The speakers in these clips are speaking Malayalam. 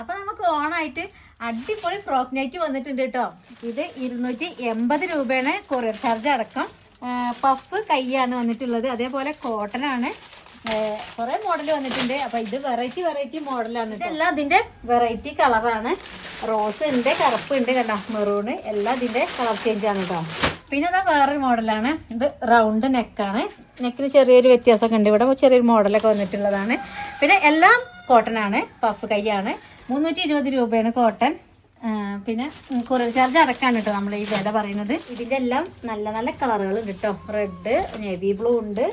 അപ്പൊ നമുക്ക് ഓണായിട്ട് അടിപൊളി ഫ്രോക്ക് വന്നിട്ടുണ്ട് കേട്ടോ ഇത് ഇരുന്നൂറ്റി എൺപത് രൂപയാണ് കൊറിയർ ചാർജ് അടക്കം. പഫ് കൈയാണ് വന്നിട്ടുള്ളത്. അതേപോലെ കോട്ടൺ ആണ്. കുറെ മോഡൽ വന്നിട്ടുണ്ട്. അപ്പൊ ഇത് വെറൈറ്റി വെറൈറ്റി മോഡലാണ് ഇതെല്ലാം ഇതിന്റെ വെറൈറ്റി കളറാണ് റോസ് ഉണ്ട് കറുപ്പ് ഉണ്ട് കണ്ടോ? മെറൂണ് എല്ലാം ഇതിന്റെ കളർ ചേഞ്ച് ആണ് കേട്ടോ പിന്നെ അതാ വേറൊരു മോഡലാണ് ഇത് റൗണ്ട് നെക്കാണ് നെക്കിന് ചെറിയൊരു വ്യത്യാസമൊക്കെ ഉണ്ട്. ഇവിടെ ചെറിയൊരു മോഡലൊക്കെ വന്നിട്ടുള്ളതാണ്. പിന്നെ എല്ലാം കോട്ടൺ ആണ് പഫ് കൈയാണ്. മുന്നൂറ്റി ഇരുപത് രൂപയാണ് കോട്ടൺ. പിന്നെ കൊറിയർ ചാർജ് അടക്കാണ് കേട്ടോ നമ്മൾ ഈ വില പറയുന്നത്. ഇതിന്റെ എല്ലാം നല്ല നല്ല കളറുകൾ ഉണ്ട് കേട്ടോ. റെഡ് നേവി ബ്ലൂ ഉണ്ട്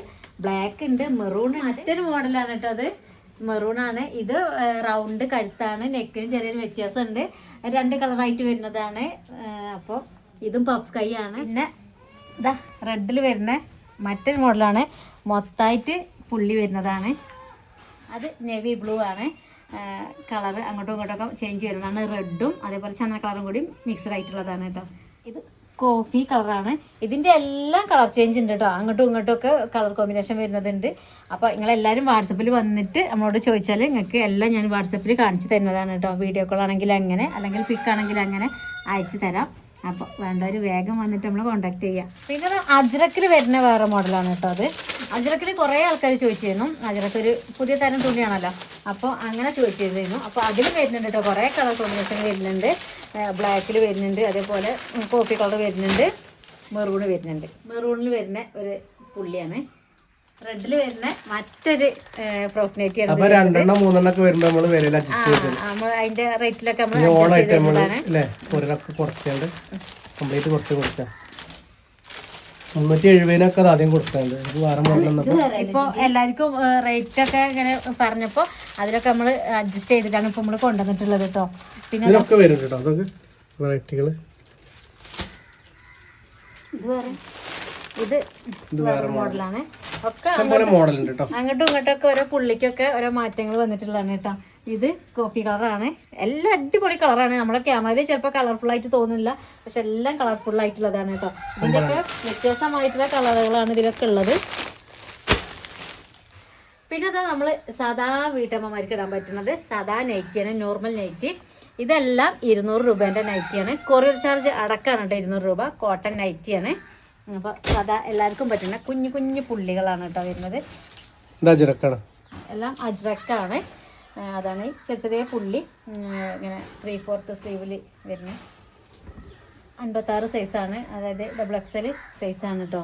ബ്ലാക്ക് ഉണ്ട് മെറൂൺ മറ്റൊരു മോഡലാണ് കേട്ടോ അത്. മെറൂൺ ആണ്. ഇത് റൗണ്ട് കഴുത്താണ്. നെക്കിന് ചെറിയൊരു വ്യത്യാസം ഉണ്ട് രണ്ട് കളറായിട്ട് വരുന്നതാണ്. അപ്പോൾ ഇതും പഫ് കൈ ആണ്. പിന്നെ ഇതാ റെഡിൽ വരുന്ന മറ്റൊരു മോഡലാണ്. മൊത്തമായിട്ട് പുള്ളി വരുന്നതാണ്. അത് നേവി ബ്ലൂ ആണ്. കളർ അങ്ങോട്ടും ഇങ്ങോട്ടൊക്കെ ചേഞ്ച് ചെയ്യുന്നതാണ് റെഡും അതേപോലെ ചന്ദന കളറും കൂടി മിക്സ്ഡ് ആയിട്ടുള്ളതാണ് കേട്ടോ. ഇത്? കോഫി കളറാണ് ഇതിന്റെ എല്ലാം കളർ ചേഞ്ച് ഉണ്ട് കേട്ടോ. അങ്ങോട്ടും ഇങ്ങോട്ടും ഒക്കെ കളർ കോമ്പിനേഷൻ വരുന്നതുണ്ട് അപ്പോൾ നിങ്ങളെല്ലാവരും വാട്സപ്പിൽ വന്നിട്ട് നമ്മളോട് ചോദിച്ചാൽ നിങ്ങൾക്ക് എല്ലാം ഞാൻ വാട്സപ്പിൽ കാണിച്ചു തരുന്നതാണ് കേട്ടോ. വീഡിയോ കോൾ ആണെങ്കിൽ അങ്ങനെ അല്ലെങ്കിൽ പിക്ക് ആണെങ്കിൽ അങ്ങനെ അയച്ചു തരാം. അപ്പോൾ വേണ്ടവർ വേഗം വന്നിട്ട് നമ്മൾ കോണ്ടാക്ട് ചെയ്യാം. പിന്നെ അജ്രക്കിൽ വരുന്ന വേറെ മോഡലാണ് കേട്ടോ അത്. അജ്രക്കിൽ കുറേ ആൾക്കാർ ചോദിച്ചിരുന്നു. അജ്രക്ക് ഒരു പുതിയ തരം തുണിയാണല്ലോ. അപ്പോൾ അങ്ങനെ ചോദിച്ചിരുന്നു. അപ്പോൾ അതിൽ വരുന്നുണ്ട് കേട്ടോ. കുറേ കളർ കോമ്പിനേഷൻ വരുന്നുണ്ട്. ബ്ലാക്കിൽ വരുന്നുണ്ട്. അതേപോലെ കോഫി കളർ വരുന്നുണ്ട്. മെറൂണ് വരുന്നുണ്ട്. മെറൂണിൽ വരുന്ന ഒരു പുള്ളിയാണ്. റെഡിൽ വരുന്ന മറ്റൊരു ഫ്രോക്ക് നൈറ്റി അപ്പൊ രണ്ടെണ്ണം മൂന്നെണ്ണം ഒക്കെ വരുമ്പോ നമ്മൾ ചെയ്ത് അതിന്റെ റേറ്റിലൊക്കെ നമ്മൾ ഓണായിട്ട് നമ്മൾ ഒരൊക്കെ കുറച്ചുകൊണ്ട് കംപ്ലീറ്റ് കുറച്ച് കൊടുക്കാം. മുന്നൂറ്റി എഴുപതിനൊക്കെ അത് ആദ്യം കൊടുക്കാണ്ട്. ഇത് വേറെ മോഡൽ വന്നപ്പോ ഇപ്പൊ എല്ലാവർക്കും റേറ്റ് ഒക്കെ ഇങ്ങനെ പറഞ്ഞപ്പോ അതിലൊക്കെ നമ്മൾ അഡ്ജസ്റ്റ് ചെയ്തിട്ടാണ് ഇപ്പൊ നമ്മൾ കൊണ്ടുവന്നിട്ടുള്ളത് കേട്ടോ പിന്നെ ഇതൊക്കെ വരും കേട്ടോ അതൊക്കെ വെറൈറ്റികൾ ഇത് വേറെ. ഇത് ഇത് വേറെ മോഡലാണ്. ഒക്കെ മോഡൽ ഉണ്ട് കേട്ടോ അങ്ങോട്ടും ഇങ്ങോട്ടും ഒക്കെ ഓരോ പുള്ളിക്കൊക്കെ ഓരോ മാറ്റങ്ങൾ വന്നിട്ടുള്ളതാണ് കേട്ടോ. ഇത് കോഫി കളറാണ് എല്ലാം അടിപൊളി കളറാണ് നമ്മുടെ ക്യാമറയിൽ ചിലപ്പോൾ കളർഫുൾ ആയിട്ട് തോന്നില്ല പക്ഷെ എല്ലാം കളർഫുൾ ആയിട്ടുള്ളതാണ് കേട്ടോ. ഇതിന്റെയൊക്കെ വ്യത്യാസമായിട്ടുള്ള കളറുകളാണ് ഇതിലൊക്കെ ഉള്ളത്. പിന്നെ അതാ നമ്മൾ സാധാ വീട്ടമ്മമാർക്ക് ഇടാൻ പറ്റുന്നത്. സാധാ നൈറ്റിയാണ് നോർമൽ നൈറ്റി ഇതെല്ലാം ഇരുന്നൂറ് രൂപേന്റെ നൈറ്റിയാണ് കൊറിയർ ചാർജ് അടക്കാണ് കേട്ടോ ഇരുന്നൂറ് രൂപ. കോട്ടൺ നൈറ്റിയാണ് അപ്പോൾ സാധാ എല്ലാവർക്കും പറ്റുന്ന കുഞ്ഞു കുഞ്ഞു പുള്ളികളാണ് കേട്ടോ വരുന്നത്. എല്ലാം അജ്രക്കാണ്. അതാണ് ചെറിയ ചെറിയ പുള്ളി. ഇങ്ങനെ ത്രീ ഫോർത്ത് സ്ലീവിൽ വരുന്നത്. അൻപത്താറ് സൈസാണ് അതായത് ഡബിൾ എക്സൽ സൈസാണ് കേട്ടോ